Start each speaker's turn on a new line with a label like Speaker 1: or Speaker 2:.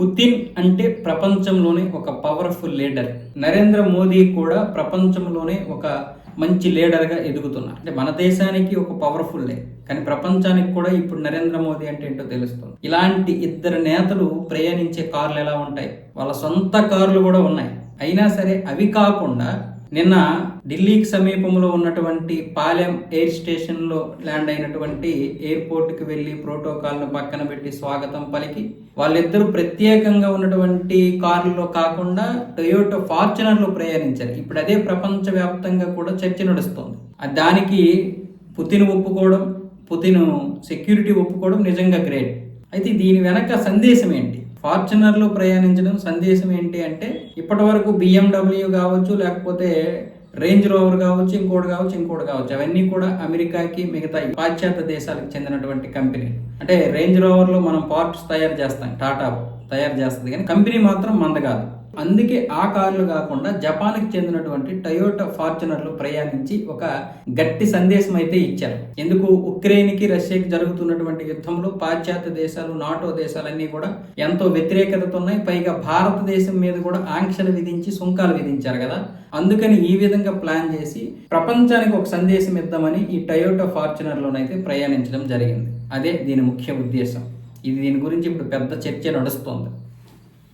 Speaker 1: Putin అంటే ప్రపంచంలోనే ఒక పవర్ఫుల్ లీడర్ నరేంద్ర మోదీ కూడా ప్రపంచంలోనే ఒక మంచి లీడర్గా ఎదుగుతున్నారు. అంటే మన దేశానికి ఒక పవర్ఫుల్ లే కానీ ప్రపంచానికి కూడా ఇప్పుడు నరేంద్ర మోదీ అంటే ఏంటో తెలుస్తుంది. ఇలాంటి ఇద్దరు నేతలు ప్రయాణించే కార్లు ఎలా ఉంటాయి? వాళ్ళ సొంత కార్లు కూడా ఉన్నాయి. అయినా సరే అవి కాకుండా నిన్న ఢిల్లీకి సమీపంలో ఉన్నటువంటి పాలెం ఎయిర్ స్టేషన్లో ల్యాండ్ అయినటువంటి ఎయిర్పోర్ట్కి వెళ్ళి ప్రోటోకాల్ను పక్కన పెట్టి స్వాగతం పలికి వాళ్ళిద్దరూ ప్రత్యేకంగా ఉన్నటువంటి కారులో కాకుండా టొయోటో ఫార్చునర్లో ప్రయాణించారు. ఇప్పుడు అదే ప్రపంచవ్యాప్తంగా కూడా చర్చ నడుస్తోంది. దానికి పుతిన్ ఒప్పుకోవడం పుతిన్ సెక్యూరిటీ ఒప్పుకోవడం నిజంగా గ్రేట్. అయితే దీని వెనక సందేశం ఏంటి? ఫార్చునర్లో ప్రయాణించడం సందేశం ఏంటి అంటే ఇప్పటి వరకు బిఎండబ్ల్యూ కావచ్చు లేకపోతే రేంజ్ రోవర్ కావచ్చు ఇంకోటి కావచ్చు ఇంకోటి కావచ్చు అవన్నీ కూడా అమెరికాకి మిగతా పాశ్చాత్య దేశాలకు చెందినటువంటి కంపెనీ. అంటే రేంజ్ రోవర్లో మనం పార్ట్స్ తయారు చేస్తాం టాటా తయారు చేస్తుంది కానీ కంపెనీ మాత్రం మంద కాదు. అందుకే ఆ కార్లు కాకుండా జపాన్కి చెందినటువంటి టయోటా ఫార్చునర్లు ప్రయాణించి ఒక గట్టి సందేశం అయితే ఇచ్చారు. ఎందుకు? ఉక్రెయిన్కి రష్యాకి జరుగుతున్నటువంటి యుద్ధంలో పాశ్చాత్య దేశాలు నాటో దేశాలన్నీ కూడా ఎంతో వ్యతిరేకతతో ఉన్నాయి. పైగా భారతదేశం మీద కూడా ఆంక్షలు విధించి సుంకాలు విధించారు కదా. అందుకని ఈ విధంగా ప్లాన్ చేసి ప్రపంచానికి ఒక సందేశం ఇద్దామని ఈ టయోటా ఫార్చునర్లోనైతే ప్రయాణించడం జరిగింది. అదే దీని ముఖ్య ఉద్దేశం. ఇది దీని గురించి ఇప్పుడు పెద్ద చర్చ నడుస్తోంది.